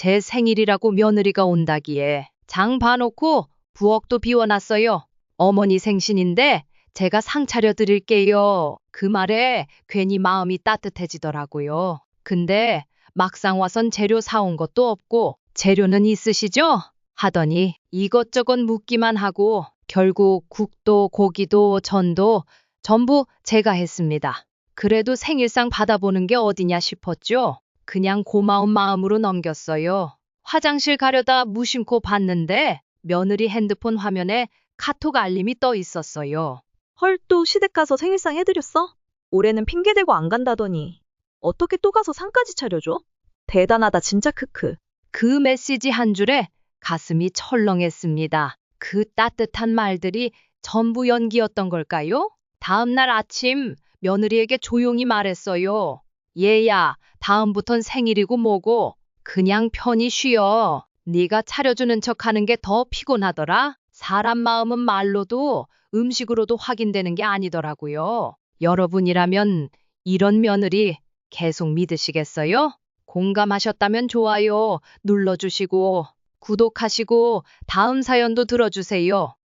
제 생일이라고 며느리가 온다기에 장 봐놓고 부엌도 비워놨어요. 어머니 생신인데 제가 상 차려 드릴게요. 그 말에 괜히 마음이 따뜻해지더라고요. 근데 막상 와선 재료 사온 것도 없고 재료는 있으시죠? 하더니 이것저것 묻기만 하고 결국 국도 고기도 전도 전부 제가 했습니다. 그래도 생일상 받아보는 게 어디냐 싶었죠. 그냥 고마운 마음으로 넘겼어요. 화장실 가려다 무심코 봤는데 며느리 핸드폰 화면에 카톡 알림이 떠 있었어요. 헐, 또 시댁 가서 생일상 해드렸어? 올해는 핑계 대고 안 간다더니. 어떻게 또 가서 상까지 차려줘? 대단하다, 진짜 크크. 그 메시지 한 줄에 가슴이 철렁했습니다. 그 따뜻한 말들이 전부 연기였던 걸까요? 다음 날 아침 며느리에게 조용히 말했어요. 얘야, 다음부턴 생일이고 뭐고 그냥 편히 쉬어. 네가 차려주는 척하는 게 더 피곤하더라. 사람 마음은 말로도 음식으로도 확인되는 게 아니더라고요. 여러분이라면 이런 며느리 계속 믿으시겠어요? 공감하셨다면 좋아요 눌러주시고 구독하시고 다음 사연도 들어주세요.